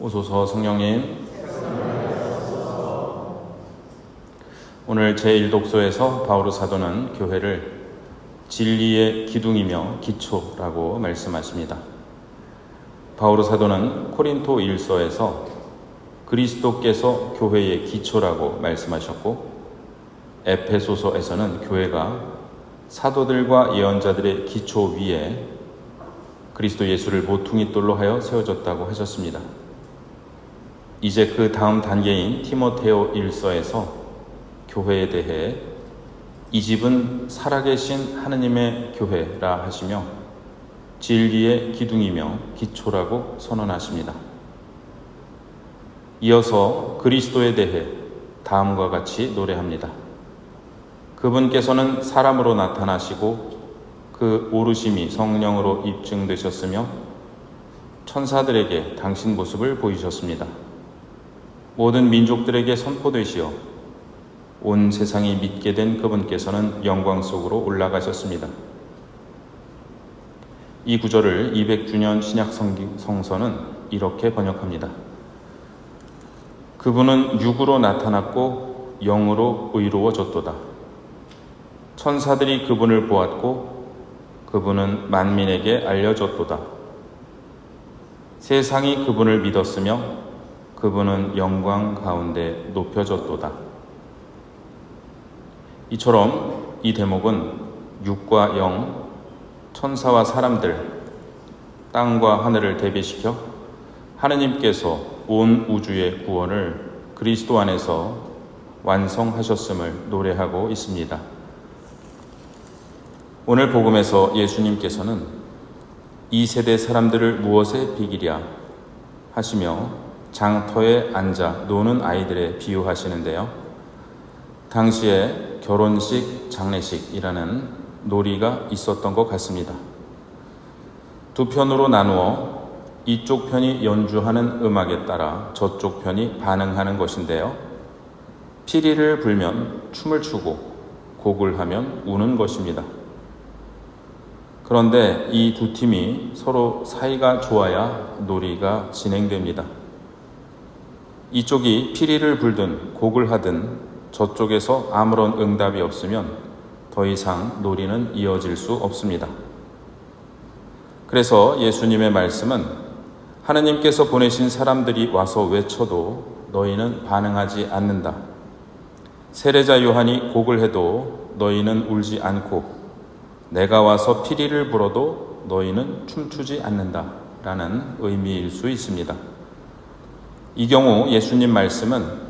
오소서 성령님. 오늘 제1독소에서 바오로 사도는 교회를 진리의 기둥이며 기초라고 말씀하십니다. 바오로 사도는 코린토 1서에서 그리스도께서 교회의 기초라고 말씀하셨고 에페소서에서는 교회가 사도들과 예언자들의 기초 위에 그리스도 예수를 모퉁이 돌로 하여 세워졌다고 하셨습니다. 이제 그 다음 단계인 티모테오 1서에서 교회에 대해 이 집은 살아계신 하느님의 교회라 하시며 진리의 기둥이며 기초라고 선언하십니다. 이어서 그리스도에 대해 다음과 같이 노래합니다. 그분께서는 사람으로 나타나시고 그 오르심이 성령으로 입증되셨으며 천사들에게 당신 모습을 보이셨습니다. 모든 민족들에게 선포되시어 온 세상이 믿게 된 그분께서는 영광 속으로 올라가셨습니다. 이 구절을 200주년 신약 성서는 이렇게 번역합니다. 그분은 육으로 나타났고 영으로 의로워졌도다. 천사들이 그분을 보았고 그분은 만민에게 알려졌도다. 세상이 그분을 믿었으며 그분은 영광 가운데 높여졌도다. 이처럼 이 대목은 육과 영, 천사와 사람들, 땅과 하늘을 대비시켜 하느님께서 온 우주의 구원을 그리스도 안에서 완성하셨음을 노래하고 있습니다. 오늘 복음에서 예수님께서는 이 세대 사람들을 무엇에 비기랴 하시며 장터에 앉아 노는 아이들에 비유하시는데요. 당시에 결혼식, 장례식이라는 놀이가 있었던 것 같습니다. 두 편으로 나누어 이쪽 편이 연주하는 음악에 따라 저쪽 편이 반응하는 것인데요. 피리를 불면 춤을 추고 곡을 하면 우는 것입니다. 그런데 이 두 팀이 서로 사이가 좋아야 놀이가 진행됩니다. 이쪽이 피리를 불든 곡을 하든 저쪽에서 아무런 응답이 없으면 더 이상 놀이는 이어질 수 없습니다. 그래서 예수님의 말씀은 하느님께서 보내신 사람들이 와서 외쳐도 너희는 반응하지 않는다. 세례자 요한이 곡을 해도 너희는 울지 않고 내가 와서 피리를 불어도 너희는 춤추지 않는다. 라는 의미일 수 있습니다. 이 경우 예수님 말씀은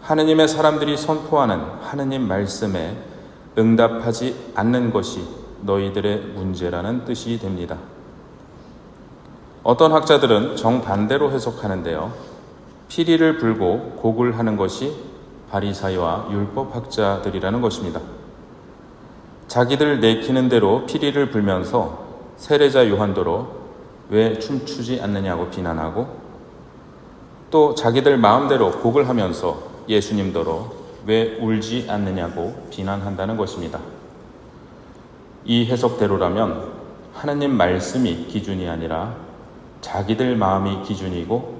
하느님의 사람들이 선포하는 하느님 말씀에 응답하지 않는 것이 너희들의 문제라는 뜻이 됩니다. 어떤 학자들은 정반대로 해석하는데요. 피리를 불고 곡을 하는 것이 바리사이와 율법 학자들이라는 것입니다. 자기들 내키는 대로 피리를 불면서 세례자 요한도로 왜 춤추지 않느냐고 비난하고 또 자기들 마음대로 곡을 하면서 예수님도로 왜 울지 않느냐고 비난한다는 것입니다. 이 해석대로라면 하느님 말씀이 기준이 아니라 자기들 마음이 기준이고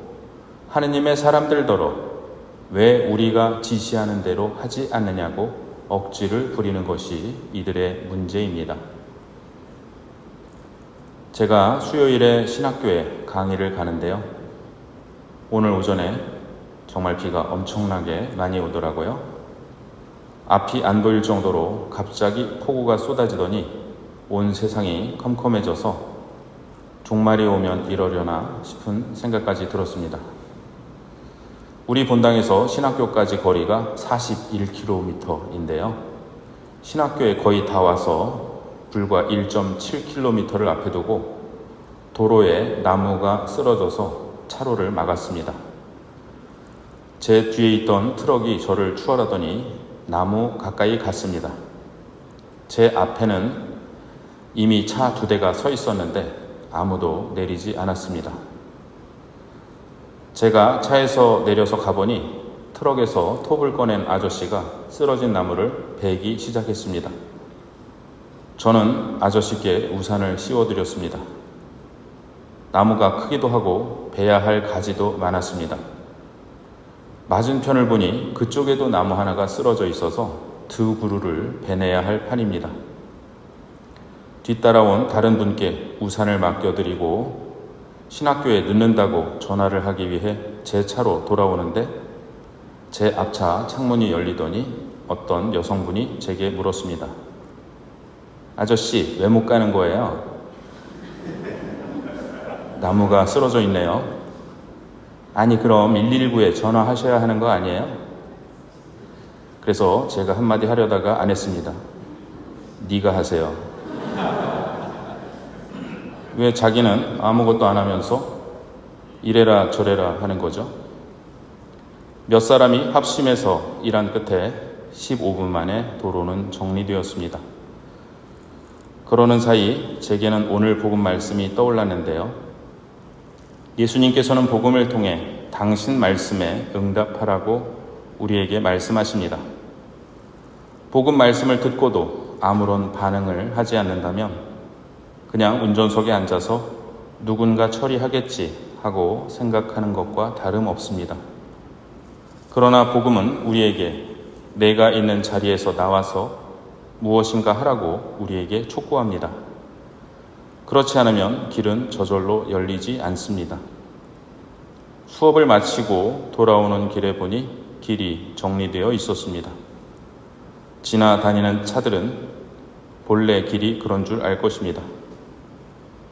하느님의 사람들더러 왜 우리가 지시하는 대로 하지 않느냐고 억지를 부리는 것이 이들의 문제입니다. 제가 수요일에 신학교에 강의를 가는데요. 오늘 오전에 정말 비가 엄청나게 많이 오더라고요. 앞이 안 보일 정도로 갑자기 폭우가 쏟아지더니 온 세상이 컴컴해져서 종말이 오면 이러려나 싶은 생각까지 들었습니다. 우리 본당에서 신학교까지 거리가 41km인데요. 신학교에 거의 다 와서 불과 1.7km를 앞에 두고 도로에 나무가 쓰러져서 차로를 막았습니다. 제 뒤에 있던 트럭이 저를 추월하더니 나무 가까이 갔습니다. 제 앞에는 이미 차 두 대가 서 있었는데 아무도 내리지 않았습니다. 제가 차에서 내려서 가보니 트럭에서 톱을 꺼낸 아저씨가 쓰러진 나무를 베기 시작했습니다. 저는 아저씨께 우산을 씌워드렸습니다. 나무가 크기도 하고 베야 할 가지도 많았습니다. 맞은편을 보니 그쪽에도 나무 하나가 쓰러져 있어서 두 그루를 베내야 할 판입니다. 뒤따라온 다른 분께 우산을 맡겨드리고 신학교에 늦는다고 전화를 하기 위해 제 차로 돌아오는데 제 앞차 창문이 열리더니 어떤 여성분이 제게 물었습니다. 아저씨, 왜 못 가는 거예요? 나무가 쓰러져 있네요. 아니, 그럼 119에 전화하셔야 하는 거 아니에요? 그래서 제가 한마디 하려다가 안 했습니다. 네가 하세요. 왜 자기는 아무것도 안 하면서 이래라 저래라 하는 거죠? 몇 사람이 합심해서 일한 끝에 15분 만에 도로는 정리되었습니다. 그러는 사이 제게는 오늘 복음 말씀이 떠올랐는데요. 예수님께서는 복음을 통해 당신 말씀에 응답하라고 우리에게 말씀하십니다. 복음 말씀을 듣고도 아무런 반응을 하지 않는다면 그냥 운전석에 앉아서 누군가 처리하겠지 하고 생각하는 것과 다름없습니다. 그러나 복음은 우리에게 내가 있는 자리에서 나와서 무엇인가 하라고 우리에게 촉구합니다. 그렇지 않으면 길은 저절로 열리지 않습니다. 수업을 마치고 돌아오는 길에 보니 길이 정리되어 있었습니다. 지나다니는 차들은 본래 길이 그런 줄 알 것입니다.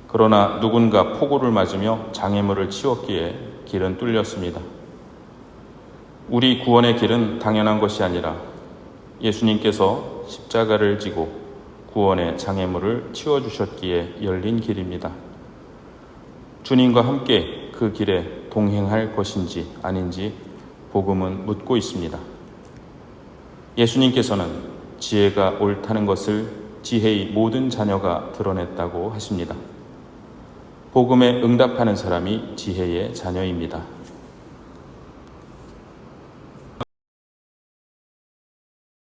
그러나 누군가 폭우를 맞으며 장애물을 치웠기에 길은 뚫렸습니다. 우리 구원의 길은 당연한 것이 아니라 예수님께서 십자가를 지고 구원의 장애물을 치워주셨기에 열린 길입니다. 주님과 함께 그 길에 동행할 것인지 아닌지 복음은 묻고 있습니다. 예수님께서는 지혜가 옳다는 것을 지혜의 모든 자녀가 드러냈다고 하십니다. 복음에 응답하는 사람이 지혜의 자녀입니다.